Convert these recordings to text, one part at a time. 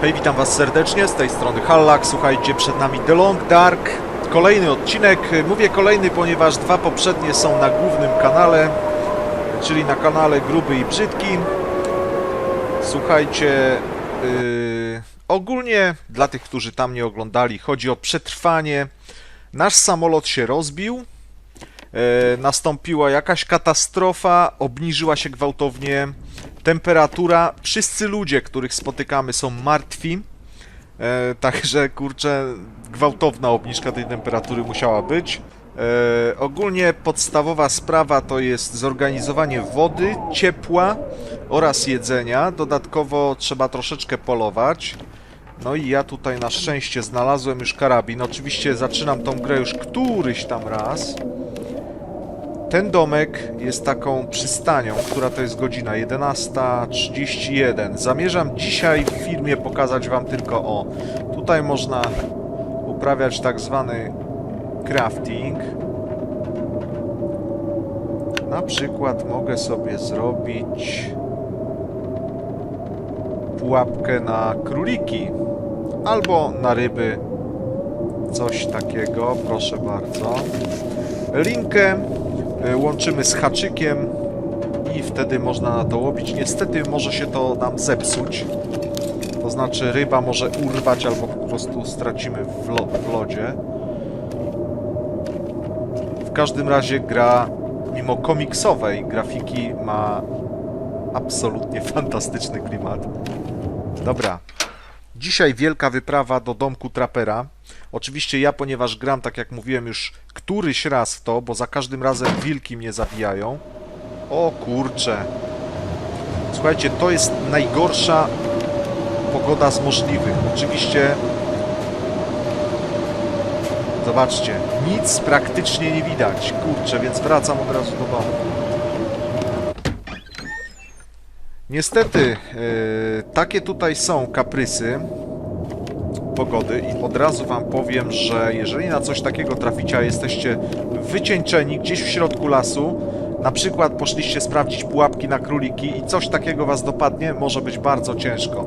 Hej, witam was serdecznie, z tej strony Hallak, słuchajcie, przed nami The Long Dark, kolejny odcinek, mówię kolejny, ponieważ dwa poprzednie są na głównym kanale, czyli na kanale Gruby i Brzydki. Słuchajcie, yy, ogólnie dla tych, którzy tam nie oglądali, chodzi o przetrwanie. Nasz samolot się rozbił, e, nastąpiła jakaś katastrofa, obniżyła się gwałtownie temperatura. Wszyscy ludzie, których spotykamy, są martwi. E, także kurczę, gwałtowna obniżka tej temperatury musiała być. E, ogólnie podstawowa sprawa to jest zorganizowanie wody, ciepła oraz jedzenia. Dodatkowo trzeba troszeczkę polować. No i ja tutaj na szczęście znalazłem już karabin. Oczywiście zaczynam tą grę już któryś tam raz. Ten domek jest taką przystanią, która to jest godzina 11.31. Zamierzam dzisiaj w filmie pokazać Wam tylko o. Tutaj można uprawiać tak zwany crafting. Na przykład mogę sobie zrobić pułapkę na króliki albo na ryby. Coś takiego, proszę bardzo. Linkę łączymy z haczykiem i wtedy można na to łowić. Niestety może się to nam zepsuć. To znaczy ryba może urwać albo po prostu stracimy w, lo w lodzie. W każdym razie gra, mimo komiksowej grafiki, ma absolutnie fantastyczny klimat. Dobra. Dzisiaj wielka wyprawa do domku trapera. Oczywiście ja, ponieważ gram, tak jak mówiłem już któryś raz w to, bo za każdym razem wilki mnie zabijają. O kurcze. Słuchajcie, to jest najgorsza pogoda z możliwych. Oczywiście Zobaczcie, nic praktycznie nie widać. Kurczę, więc wracam od razu do domu. Niestety, yy, takie tutaj są kaprysy pogody i od razu Wam powiem, że jeżeli na coś takiego traficie, a jesteście wycieńczeni gdzieś w środku lasu, na przykład poszliście sprawdzić pułapki na króliki i coś takiego Was dopadnie, może być bardzo ciężko.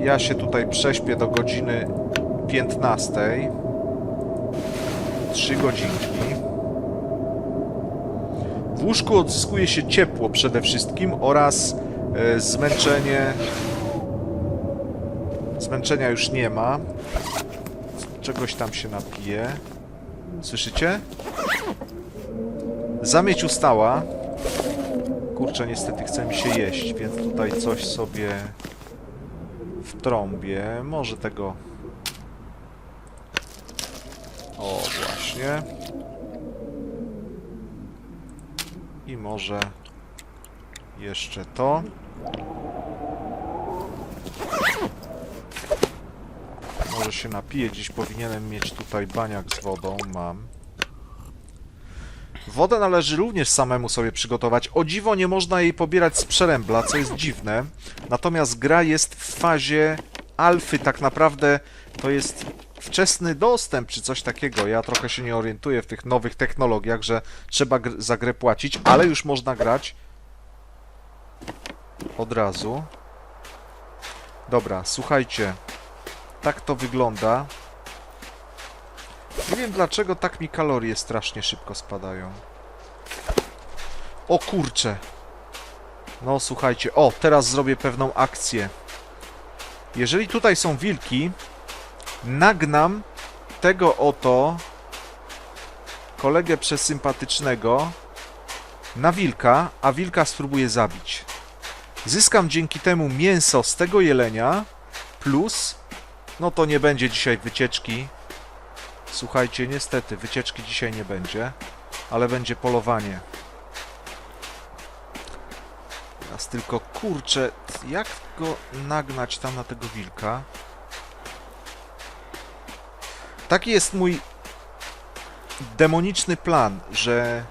Ja się tutaj prześpię do godziny 15. 3 godzinki. W łóżku odzyskuje się ciepło przede wszystkim oraz e, zmęczenie. Zmęczenia już nie ma. Czegoś tam się napije. Słyszycie? Zamieć ustała. Kurczę, niestety chce mi się jeść, więc tutaj coś sobie w trąbie. Może tego... O, właśnie. I może jeszcze to. Może się napiję, dziś powinienem mieć tutaj baniak z wodą, mam. Wodę należy również samemu sobie przygotować. O dziwo nie można jej pobierać z przerębla, co jest dziwne. Natomiast gra jest w fazie alfy, tak naprawdę to jest wczesny dostęp czy coś takiego. Ja trochę się nie orientuję w tych nowych technologiach, że trzeba za grę płacić, ale już można grać od razu. Dobra, słuchajcie. Tak to wygląda. Nie wiem dlaczego tak mi kalorie strasznie szybko spadają. O kurcze. No słuchajcie, o teraz zrobię pewną akcję. Jeżeli tutaj są wilki, nagnam tego oto kolegę przesympatycznego na wilka, a wilka spróbuję zabić. Zyskam dzięki temu mięso z tego jelenia plus no to nie będzie dzisiaj wycieczki. Słuchajcie, niestety wycieczki dzisiaj nie będzie, ale będzie polowanie. Teraz tylko kurczę, jak go nagnać tam na tego wilka? Taki jest mój demoniczny plan, że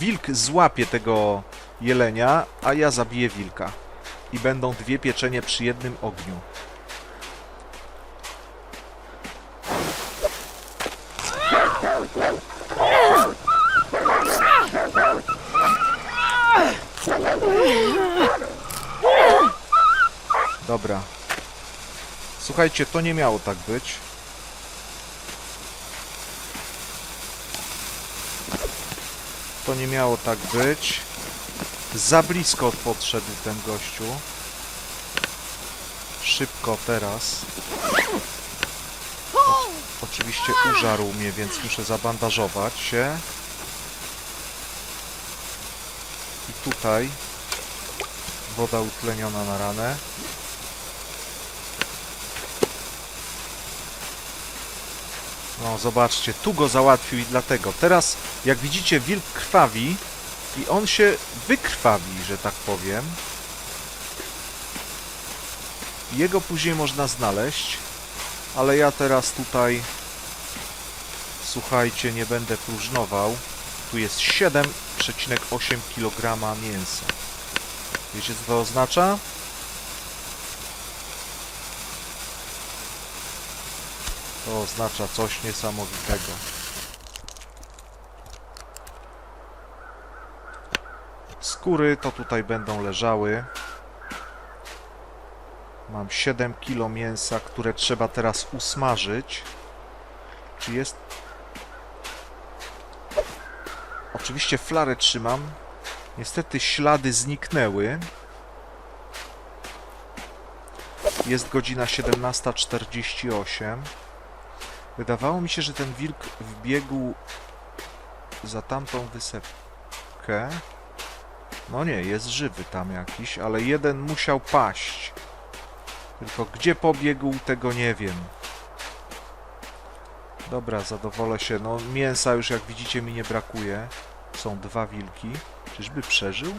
wilk złapie tego jelenia, a ja zabiję wilka. I będą dwie pieczenie przy jednym ogniu. Dobra. Słuchajcie, to nie miało tak być. To nie miało tak być. Za blisko podszedł ten gościu. Szybko teraz. O, oczywiście użarł mnie, więc muszę zabandażować się. I tutaj woda utleniona na ranę. No, zobaczcie, tu go załatwił i dlatego. Teraz, jak widzicie, wilk krwawi i on się wykrwawi, że tak powiem. Jego później można znaleźć, ale ja teraz tutaj, słuchajcie, nie będę próżnował. Tu jest 7,8 kg mięsa. Wiecie, co to oznacza? To oznacza coś niesamowitego. Skóry to tutaj będą leżały. Mam 7 kg mięsa, które trzeba teraz usmażyć. Czy jest... Oczywiście flarę trzymam. Niestety ślady zniknęły. Jest godzina 17.48. Wydawało mi się, że ten wilk wbiegł za tamtą wysepkę. No nie, jest żywy tam jakiś, ale jeden musiał paść. Tylko gdzie pobiegł, tego nie wiem. Dobra, zadowolę się. No mięsa już jak widzicie mi nie brakuje. Są dwa wilki. Czyżby przeżył?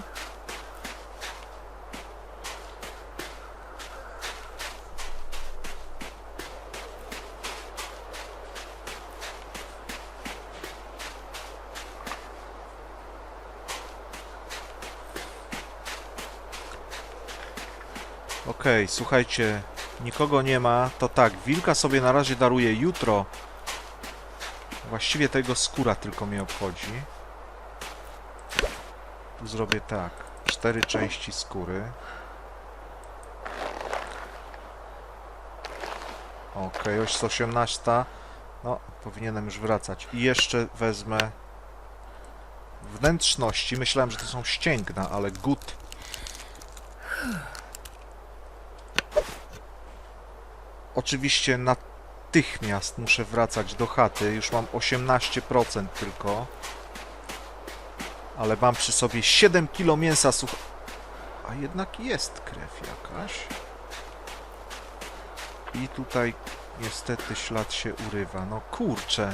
Okej, słuchajcie, nikogo nie ma, to tak, wilka sobie na razie daruję jutro. Właściwie tego skóra tylko mnie obchodzi. Tu zrobię tak, cztery części skóry. Okej, już jest 18. No, powinienem już wracać. I jeszcze wezmę wnętrzności. Myślałem, że to są ścięgna, ale gut. Oczywiście natychmiast muszę wracać do chaty. Już mam 18% tylko. Ale mam przy sobie 7 kg mięsa such... A jednak jest krew jakaś. I tutaj niestety ślad się urywa. No kurczę.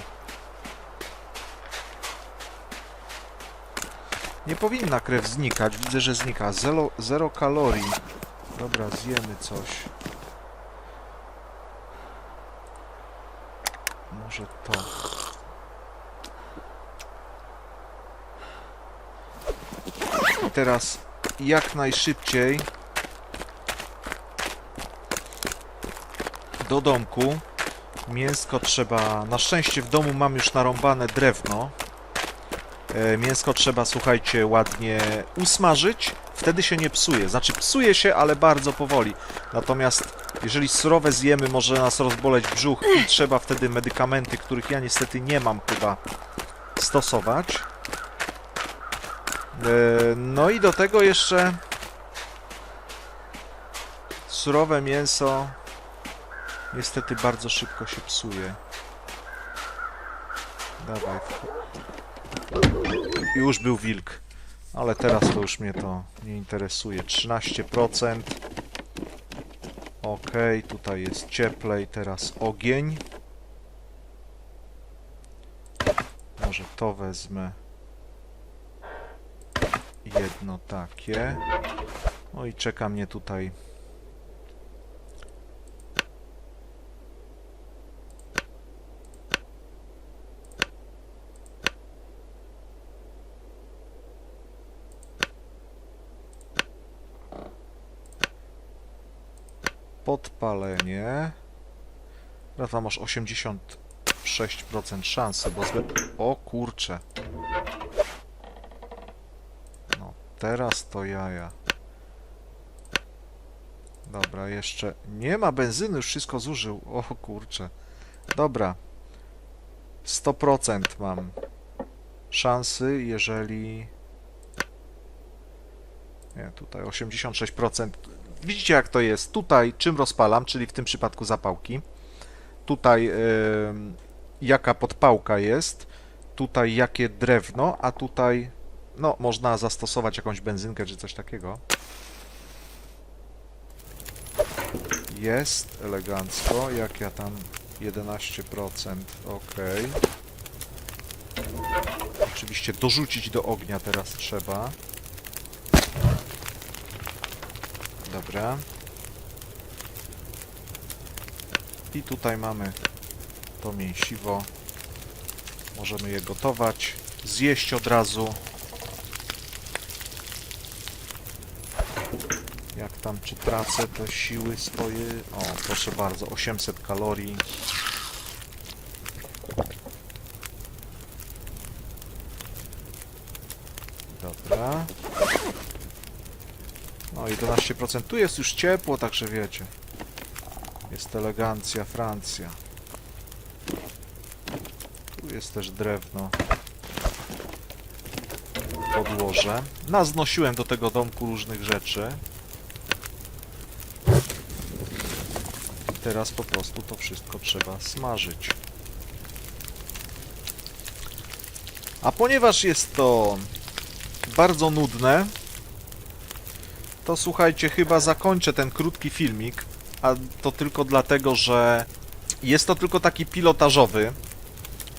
Nie powinna krew znikać. Widzę, że znika. Zero, zero kalorii. Dobra, zjemy coś. Może to. I teraz jak najszybciej do domku. Mięsko trzeba... Na szczęście w domu mam już narąbane drewno. E, Mięsko trzeba, słuchajcie, ładnie usmażyć. Wtedy się nie psuje. Znaczy psuje się, ale bardzo powoli. Natomiast jeżeli surowe zjemy, może nas rozboleć brzuch i trzeba wtedy medykamenty, których ja niestety nie mam chyba stosować. E, No i do tego jeszcze surowe mięso niestety bardzo szybko się psuje. Dawaj. Już był wilk. Ale teraz to już mnie to nie interesuje. 13%. Ok, tutaj jest cieplej, teraz ogień. Może to wezmę. Jedno takie. No i czeka mnie tutaj. Podpalenie. Rafa masz 86% szansy, bo zbyt... O kurcze. No, teraz to jaja. Dobra, jeszcze nie ma benzyny, już wszystko zużył. O kurczę. Dobra. 100% mam szansy, jeżeli... Nie, tutaj 86%. Widzicie jak to jest. Tutaj czym rozpalam, czyli w tym przypadku zapałki. Tutaj jaka podpałka jest. Tutaj jakie drewno, a tutaj no można zastosować jakąś benzynkę czy coś takiego. Jest elegancko. Jak ja tam 11%. Ok. Oczywiście dorzucić do ognia teraz trzeba. Dobra. I tutaj mamy to mięsiwo. Możemy je gotować, zjeść od razu. Jak tam, czy tracę te siły swoje? O, proszę bardzo, 800 kalorii. Dobra. No 11%. Tu jest już ciepło, także wiecie. Jest elegancja, Francja. Tu jest też drewno. Podłoże. Naznosiłem do tego domku różnych rzeczy. I teraz po prostu to wszystko trzeba smażyć. A ponieważ jest to bardzo nudne, to słuchajcie, chyba zakończę ten krótki filmik, a to tylko dlatego, że jest to tylko taki pilotażowy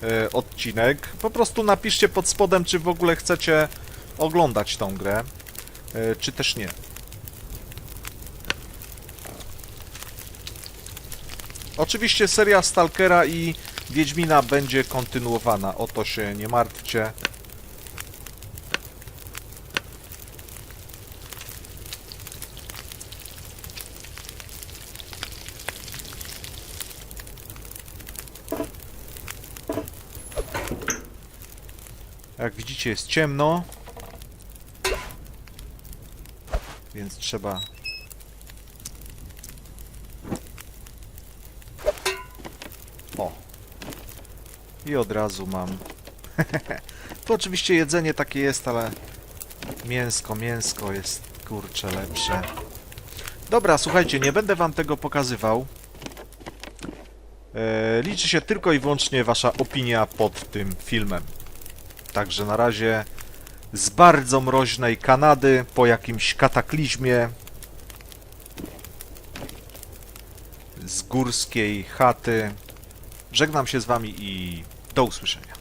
e, odcinek. Po prostu napiszcie pod spodem, czy w ogóle chcecie oglądać tą grę, e, czy też nie. Oczywiście seria Stalkera i Wiedźmina będzie kontynuowana, o to się nie martwcie. Jak widzicie jest ciemno. Więc trzeba... O. I od razu mam... to oczywiście jedzenie takie jest, ale... Mięsko, mięsko jest, kurczę, lepsze. Dobra, słuchajcie, nie będę wam tego pokazywał. E, liczy się tylko i wyłącznie wasza opinia pod tym filmem. Także na razie z bardzo mroźnej Kanady po jakimś kataklizmie z górskiej chaty żegnam się z wami i do usłyszenia.